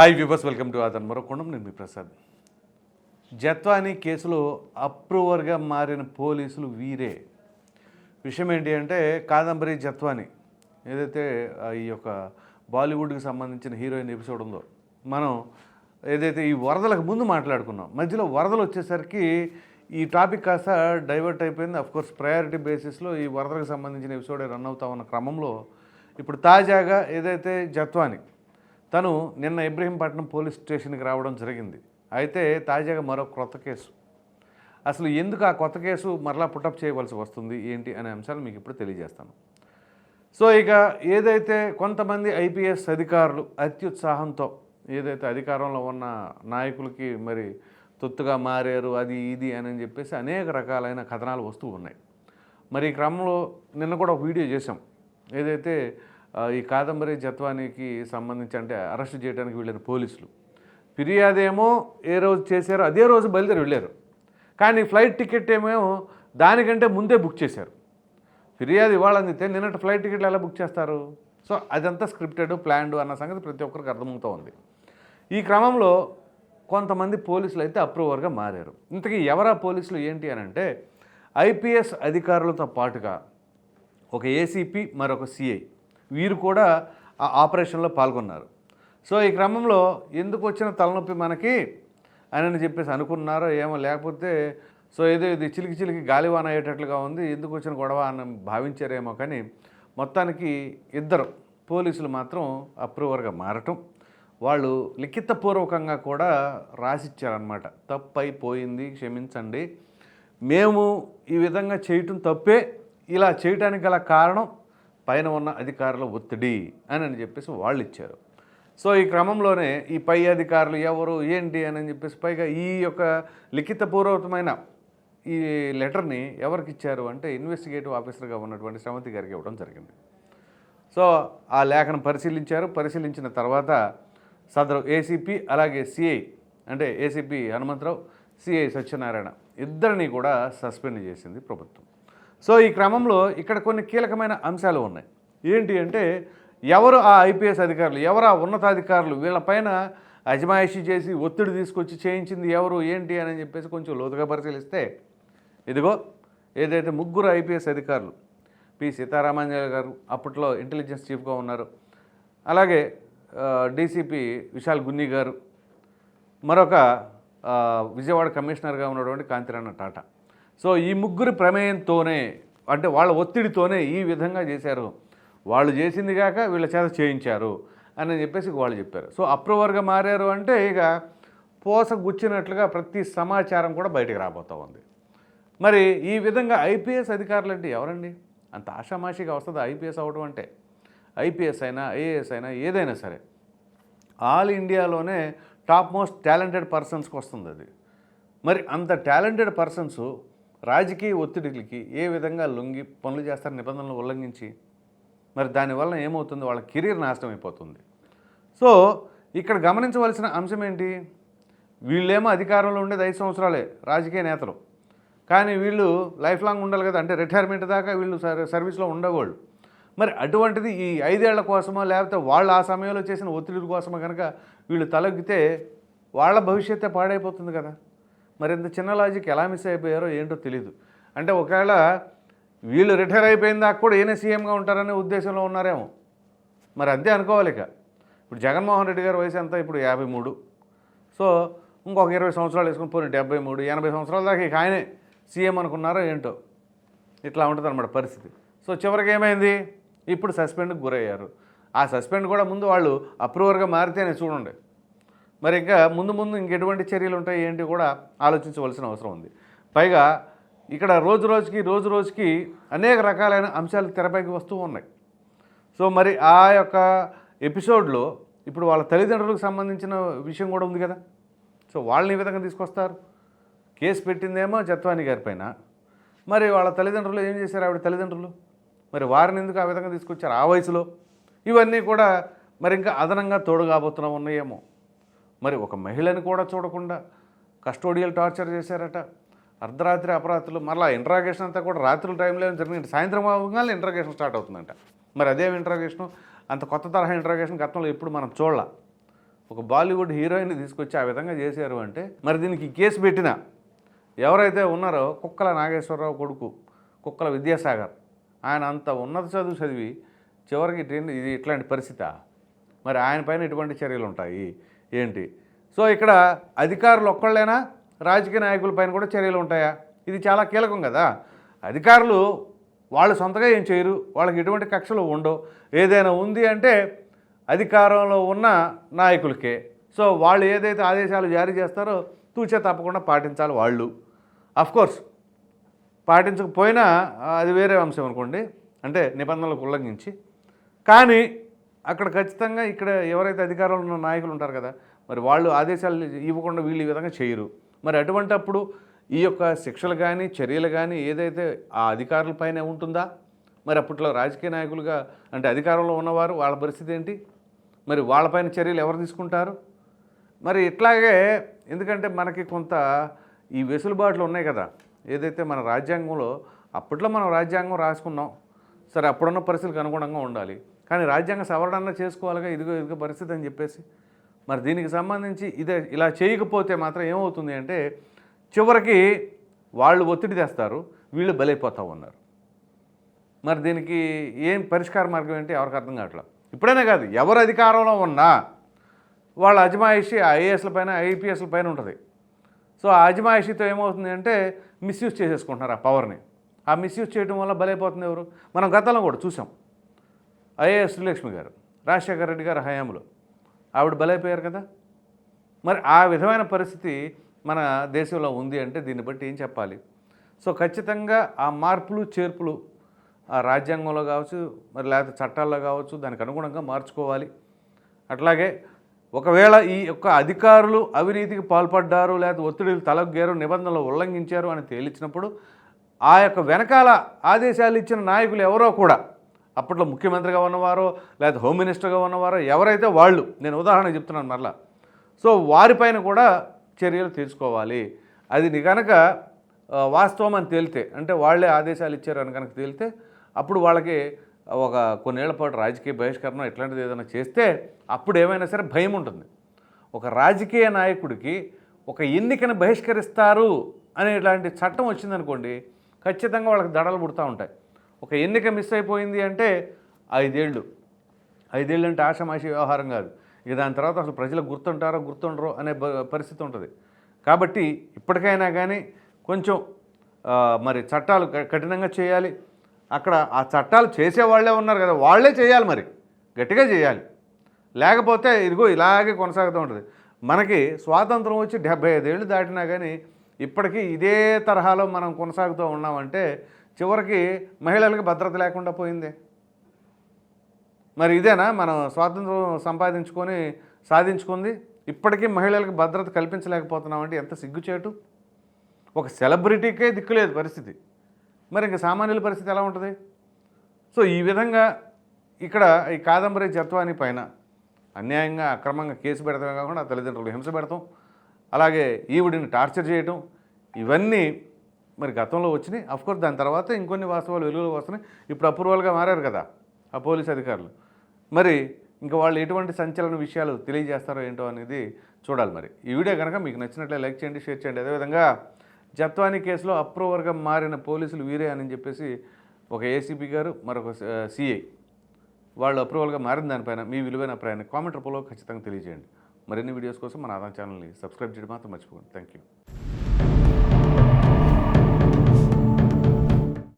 Hi viewers welcome to ఆదన్ మరొకొండం నేను మీ ప్రసాద్ జత్వానీ కేసులో అప్రూవర్గా మారిన పోలీసులు వీరే విషయం ఏంటి అంటే కాదంబరి జత్వాని ఏదైతే ఈ యొక్క బాలీవుడ్కి సంబంధించిన హీరోయిన్ ఎపిసోడ్ ఉందో మనం ఏదైతే ఈ వరదలకు ముందు మాట్లాడుకున్నాం. మధ్యలో వరదలు వచ్చేసరికి ఈ టాపిక్ కాస్త డైవర్ట్ అయిపోయింది. కోర్స్ ప్రయారిటీ బేసిస్లో ఈ వరదలకు సంబంధించిన ఎపిసోడే రన్ అవుతా ఉన్న క్రమంలో ఇప్పుడు తాజాగా ఏదైతే జత్వాని తను నిన్న ఇబ్రహీంపట్నం పోలీస్ స్టేషన్కి రావడం జరిగింది. అయితే తాజాగా మరో కొత్త కేసు. అసలు ఎందుకు ఆ కొత్త కేసు మరలా పుటప్ చేయవలసి వస్తుంది? ఏంటి అనే అంశాలు మీకు ఇప్పుడు తెలియజేస్తాను. సో ఇక ఏదైతే కొంతమంది ఐపీఎస్ అధికారులు అత్యుత్సాహంతో ఏదైతే అధికారంలో ఉన్న నాయకులకి మరి తొత్తుగా మారారు అది ఇది అని చెప్పేసి అనేక రకాలైన కథనాలు వస్తూ ఉన్నాయి. మరి ఈ క్రమంలో నిన్న కూడా ఒక వీడియో చేశాం. ఏదైతే ఈ కాదంబరి జత్వానికి సంబంధించి అంటే అరెస్ట్ చేయడానికి వెళ్ళారు పోలీసులు. ఫిర్యాదేమో ఏ రోజు చేశారో అదే రోజు బయలుదేరి వెళ్ళారు. కానీ ఫ్లైట్ టికెట్ ఏమో దానికంటే ముందే బుక్ చేశారు. ఫిర్యాదు ఇవాళ అందితే నిన్నటి ఫ్లైట్ టికెట్లు ఎలా బుక్ చేస్తారు? సో అదంతా స్క్రిప్టెడ్ ప్లాన్డ్ అన్న సంగతి ప్రతి ఒక్కరికి అర్థమవుతూ ఉంది. ఈ క్రమంలో కొంతమంది పోలీసులు అయితే అప్రూవర్గా మారారు. ఇంతకీ ఎవరా పోలీసులు ఏంటి అని అంటే ఐపీఎస్ అధికారులతో పాటుగా ఒక ఏసీపీ మరొక సిఐ. వీరు కూడా ఆ ఆపరేషన్లో పాల్గొన్నారు. సో ఈ క్రమంలో ఎందుకు వచ్చిన తలనొప్పి మనకి? అని చెప్పేసి అనుకున్నారో ఏమో లేకపోతే సో ఏదో ఇది చిలికి చిలికి గాలివాన అయ్యేటట్లుగా ఉంది ఎందుకు వచ్చిన గొడవ అని భావించారేమో కానీ మొత్తానికి ఇద్దరు పోలీసులు మాత్రం అప్రూవర్గా మారటం వాళ్ళు లిఖితపూర్వకంగా కూడా రాసిచ్చారనమాట తప్పు అయిపోయింది క్షమించండి. మేము ఈ విధంగా చేయటం తప్పే ఇలా చేయటానికి గల కారణం పైన ఉన్న అధికారుల ఒత్తిడి అని అని చెప్పేసి వాళ్ళు ఇచ్చారు. సో ఈ క్రమంలోనే ఈ పై అధికారులు ఎవరు ఏంటి అని చెప్పేసి పైగా ఈ యొక్క లిఖితపూర్వకమైన ఈ లెటర్ని ఎవరికి ఇచ్చారు అంటే ఇన్వెస్టిగేటివ్ ఆఫీసర్గా ఉన్నటువంటి శ్రవంతి గారికి ఇవ్వడం జరిగింది. సో ఆ లేఖను పరిశీలించారు. పరిశీలించిన తర్వాత సదరు ఏసీపీ అలాగే సిఐ అంటే ఏసీపీ హనుమంతరావు సిఐ సత్యనారాయణ ఇద్దరిని కూడా సస్పెండ్ చేసింది ప్రభుత్వం. సో ఈ క్రమంలో ఇక్కడ కొన్ని కీలకమైన అంశాలు ఉన్నాయి. ఏంటి అంటే ఎవరు ఆ ఐపీఎస్ అధికారులు ఎవరు ఆ ఉన్నతాధికారులు వీళ్ళపైన అజమాయిషీ చేసి ఒత్తిడి తీసుకొచ్చి చేయించింది ఎవరు ఏంటి అని చెప్పేసి కొంచెం లోతుగా పరిశీలిస్తే ఇదిగో ఏదైతే ముగ్గురు ఐపీఎస్ అధికారులు పి సీతారామాంజలి గారు అప్పట్లో ఇంటెలిజెన్స్ చీఫ్గా ఉన్నారు అలాగే డీసీపీ విశాల్ గున్ని గారు మరొక విజయవాడ కమిషనర్గా ఉన్నటువంటి కాంతిరాణ టాటా. సో ఈ ముగ్గురి ప్రమేయంతోనే అంటే వాళ్ళ ఒత్తిడితోనే ఈ విధంగా చేశారు. వాళ్ళు చేసింది కాక వీళ్ళ చేత చేయించారు అని చెప్పేసి వాళ్ళు చెప్పారు. సో అప్రూవర్గా మారారు అంటే ఇక పోస గుచ్చినట్లుగా ప్రతి సమాచారం కూడా బయటకు రాబోతూ ఉంది. మరి ఈ విధంగా ఐపీఎస్ అధికారులు అంటే ఎవరండి? అంత ఆషామాషిగా వస్తుంది ఐపీఎస్ అవడం అంటే? ఐపీఎస్ అయినా ఐఏఎస్ అయినా ఏదైనా సరే. ఆల్ ఇండియాలోనే టాప్ మోస్ట్ టాలెంటెడ్ పర్సన్స్కి వస్తుంది అది. మరి అంత టాలెంటెడ్ పర్సన్స్ రాజకీయ ఒత్తిడికి ఏ విధంగా లొంగి పనులు చేస్తారు నిబంధనలు ఉల్లంఘించి మరి దానివల్ల ఏమవుతుంది? వాళ్ళ కెరీర్ నాశనం అయిపోతుంది సో ఇక్కడ గమనించవలసిన అంశం ఏంటి? వీళ్ళేమో అధికారంలో ఉండేది ఐదు సంవత్సరాలే రాజకీయ నేతలు. కానీ వీళ్ళు లైఫ్ లాంగ్ ఉండాలి కదా అంటే రిటైర్మెంట్ దాకా వీళ్ళు సర్వీస్లో ఉండేవాళ్ళు మరి అటువంటిది ఈ ఐదేళ్ళ కోసమో లేకపోతే వాళ్ళు ఆ సమయంలో చేసిన ఒత్తిడి కోసమో కనుక వీళ్ళు తలొగ్గితే వాళ్ళ భవిష్యత్తే పాడైపోతుంది కదా. మరి ఇంత చిన్న లాజిక్ ఎలా మిస్ అయిపోయారో ఏంటో తెలియదు అంటే ఒకవేళ వీళ్ళు రిటైర్ అయిపోయిన దాకా కూడా ఈయన సీఎంగా ఉంటారనే ఉద్దేశంలో ఉన్నారేమో. మరి అంతే అనుకోవాలి ఇక. ఇప్పుడు జగన్మోహన్ రెడ్డి గారి వయసు ఎంత? ఇప్పుడు యాభై మూడు. సో ఇంకొక ఇరవై సంవత్సరాలు వేసుకుని పోయిన డెబ్బై మూడు ఎనభై సంవత్సరాల దాకా ఇక ఆయనే సీఎం అనుకున్నారో ఏంటో. ఇట్లా ఉంటుంది అనమాట పరిస్థితి. సో చివరికి ఏమైంది? ఇప్పుడు సస్పెండ్కి గురయ్యారు. ఆ సస్పెండ్ కూడా ముందు వాళ్ళు అప్రూవర్గా మారితేనే చూడండి. మరి ఇంకా ముందు ముందు ఇంకెటువంటి చర్యలు ఉంటాయి ఏంటి కూడా ఆలోచించవలసిన అవసరం ఉంది. పైగా ఇక్కడ రోజు రోజుకి రోజు రోజుకి అనేక రకాలైన అంశాలు తెరపైకి వస్తూ ఉన్నాయి. సో మరి ఆ యొక్క ఎపిసోడ్లో ఇప్పుడు వాళ్ళ తల్లిదండ్రులకు సంబంధించిన విషయం కూడా ఉంది కదా. సో వాళ్ళని ఈ విధంగా తీసుకొస్తారు? కేసు పెట్టిందేమో జత్వాని గారి పైన. మరి వాళ్ళ తల్లిదండ్రులు ఏం చేశారు ఆవిడ తల్లిదండ్రులు? మరి వారిని ఎందుకు ఆ విధంగా తీసుకొచ్చారు? ఆ వయసులో. ఇవన్నీ కూడా మరి ఇంకా అదనంగా తోడు కాబోతున్నా ఉన్నాయేమో. మరి ఒక మహిళని కూడా చూడకుండా కస్టోడియల్ టార్చర్ చేశారట. అర్ధరాత్రి అపరాత్రులు మరలా ఇంట్రాగేషన్ అంతా కూడా రాత్రుల టైంలో జరిగింది. సాయంత్రం అవగానే ఇంట్రాగేషన్ స్టార్ట్ అవుతుందంట. మరి అదేం ఇంట్రాగేషను అంత కొత్త తరహా ఇంట్రాగేషన్ గతంలో ఎప్పుడు మనం చూడాల. ఒక బాలీవుడ్ హీరోయిన్ తీసుకొచ్చి ఆ విధంగా చేశారు అంటే మరి దీనికి కేసు పెట్టిన ఎవరైతే ఉన్నారో కుక్కల నాగేశ్వరరావు కొడుకు కుక్కల విద్యాసాగర్ ఆయన అంత ఉన్నత చదువు చదివి చివరికి ఇది ఇట్లాంటి పరిస్థితి? మరి ఆయన పైన ఎటువంటి చర్యలు ఉంటాయి? ఏంటి? సో ఇక్కడ అధికారులు ఒక్కళ్ళైనా రాజకీయ నాయకుల పైన కూడా చర్యలు ఉంటాయా? ఇది చాలా కీలకం కదా. అధికారులు వాళ్ళు సొంతగా ఏం చేయరు వాళ్ళకి ఎటువంటి కక్షలు ఉండవు. ఏదైనా ఉంది అంటే అధికారంలో ఉన్న నాయకులకే. సో వాళ్ళు ఏదైతే ఆదేశాలు జారీ చేస్తారో తూచే తప్పకుండా పాటించాలి వాళ్ళు. కోర్స్ పాటించకపోయినా అది వేరే అంశం అనుకోండి. అంటే నిబంధనలకు ఉల్లంఘించి. కానీ అక్కడ ఖచ్చితంగా ఇక్కడ ఎవరైతే అధికారంలో ఉన్న నాయకులు ఉంటారు కదా మరి వాళ్ళు ఆదేశాలు ఇవ్వకుండా వీళ్ళు ఈ విధంగా చేయరు. మరి అటువంటప్పుడు ఈ యొక్క శిక్షలు కానీ చర్యలు కానీ ఏదైతే ఆ అధికారులపైనే ఉంటుందా? మరి అప్పట్లో రాజకీయ నాయకులుగా అంటే అధికారంలో ఉన్నవారు వాళ్ళ పరిస్థితి ఏంటి? మరి వాళ్ళపైన చర్యలు ఎవరు తీసుకుంటారు? మరి ఇట్లాగే ఎందుకంటే మనకి కొంత ఈ వెసులుబాట్లు ఉన్నాయి కదా ఏదైతే మన రాజ్యాంగంలో అప్పట్లో మనం రాజ్యాంగం రాసుకున్నాం సరే అప్పుడున్న పరిస్థితులకు అనుగుణంగా ఉండాలి. కానీ రాజ్యాంగ సవరణ చేసుకోవాలిగా ఇదిగో ఇదిగో పరిస్థితి అని చెప్పేసి. మరి దీనికి సంబంధించి ఇదే ఇలా చేయకపోతే మాత్రం ఏమవుతుంది అంటే చివరికి వాళ్ళు ఒత్తిడి తెస్తారు వీళ్ళు బలైపోతూ ఉన్నారు. మరి దీనికి ఏం పరిష్కార మార్గం ఏంటి ఎవరికి అర్థం కావట్లేదు ఇప్పుడైనా కాదు ఎవరు అధికారంలో ఉన్నా వాళ్ళ అజమాయిషి ఐఏఎస్ల పైన ఐపీఎస్ల పైన ఉంటుంది. సో ఆ అజమాయిషితో ఏమవుతుంది అంటే మిస్యూజ్ చేసేసుకుంటున్నారు ఆ పవర్ని ఆ మిస్యూజ్ చేయడం వల్ల బలైపోతుంది ఎవరు? మనం గతంలో కూడా చూసాం. ఐఏఎస్ శ్రీలక్ష్మి గారు రాజశేఖర రెడ్డి గారు హయాంలో. ఆవిడ బలైపోయారు కదా? మరి ఆ విధమైన పరిస్థితి మన దేశంలో ఉంది అంటే దీన్ని బట్టి ఏం చెప్పాలి? సో ఖచ్చితంగా ఆ మార్పులు చేర్పులు ఆ రాజ్యాంగంలో కావచ్చు మరి లేకపోతే చట్టాల్లో కావచ్చు దానికి అనుగుణంగా మార్చుకోవాలి. అట్లాగే ఒకవేళ ఈ యొక్క అధికారులు అవినీతికి పాల్పడ్డారు లేకపోతే ఒత్తిడిలు తలగ్గారు నిబంధనలు ఉల్లంఘించారు అని తేల్చినప్పుడు ఆ యొక్క వెనకాల ఆదేశాలు ఇచ్చిన నాయకులు ఎవరో కూడా అప్పట్లో ముఖ్యమంత్రిగా ఉన్నవారో లేదా హోమ్ మినిస్టర్గా ఉన్నవారో ఎవరైతే వాళ్ళు నేను ఉదాహరణ చెప్తున్నాను మరలా. సో వారిపైన కూడా చర్యలు తీసుకోవాలి. అది కనుక వాస్తవం అని తేలితే అంటే వాళ్ళే ఆదేశాలు ఇచ్చారు అని కనుక తేలితే అప్పుడు వాళ్ళకి ఒక కొన్నేళ్ళ పాటు రాజకీయ బహిష్కరణ ఇట్లాంటిది ఏదైనా చేస్తే అప్పుడు ఏమైనా సరే భయం ఉంటుంది. ఒక రాజకీయ నాయకుడికి ఒక ఎన్నికను బహిష్కరిస్తారు అనే చట్టం వచ్చిందనుకోండి ఖచ్చితంగా వాళ్ళకి దడలు పుడతా ఉంటాయి. ఒక ఎన్నిక మిస్ అయిపోయింది అంటే ఐదేళ్ళు. ఐదేళ్ళు అంటే ఆషమాషి వ్యవహారం కాదు. ఇక దాని తర్వాత అసలు ప్రజలకు గుర్తుంటారో గుర్తుండరో అనే పరిస్థితి ఉంటుంది. కాబట్టి ఇప్పటికైనా కానీ కొంచెం మరి చట్టాలు కఠినంగా చేయాలి. అక్కడ ఆ చట్టాలు చేసేవాళ్ళే ఉన్నారు కదా వాళ్ళే చేయాలి మరి. గట్టిగా చేయాలి. లేకపోతే ఇదిగో ఇలాగే కొనసాగుతూ ఉంటుంది. మనకి స్వాతంత్రం వచ్చి డెబ్బై ఐదేళ్ళు దాటినా కానీ ఇప్పటికీ ఇదే తరహాలో మనం కొనసాగుతూ ఉన్నామంటే చివరికి మహిళలకు భద్రత లేకుండా పోయింది. మరి ఇదేనా? మనం స్వాతంత్రం సంపాదించుకొని సాధించుకుంది. ఇప్పటికీ మహిళలకు భద్రత కల్పించలేకపోతున్నామంటే ఎంత సిగ్గుచేటు? ఒక సెలబ్రిటీకే దిక్కులేదు పరిస్థితి. మరి ఇంకా సామాన్యుల పరిస్థితి ఎలా ఉంటుంది? సో ఈ విధంగా ఇక్కడ ఈ కాదంబరి జత్వాని పైన అన్యాయంగా అక్రమంగా కేసు పెడతామే కాకుండా తల్లిదండ్రులు హింస పెడతాం. అలాగే ఈవిడిని టార్చర్ చేయటం. ఇవన్నీ మరి గతంలో వచ్చినాయి. అఫ్కోర్స్ దాని తర్వాత ఇంకొన్ని వాస్తవాలు వెలుగులోకి వస్తున్నాయి. ఇప్పుడు అప్రూవల్గా మారారు కదా ఆ పోలీస్ అధికారులు. మరి ఇంకా వాళ్ళు ఎటువంటి సంచలన విషయాలు తెలియజేస్తారో ఏంటో అనేది చూడాలి మరి. ఈ వీడియో కనుక మీకు నచ్చినట్లే లైక్ చేయండి షేర్ చేయండి. అదేవిధంగా జత్వాని కేసులో అప్రూవర్గా మారిన పోలీసులు వీరే అని చెప్పేసి ఒక ఏసీపీ గారు మరొక సిఐ వాళ్ళు అప్రూవల్గా మారిన దానిపైన మీ విలువైన అభిప్రాయాన్ని కామెంట్ రూపంలో ఖచ్చితంగా తెలియజేయండి. మరిన్ని వీడియోస్ కోసం మన ఆదాం ఛానల్ని సబ్స్క్రైబ్ చేయడం మాత్రం మర్చిపోకండి. Thank you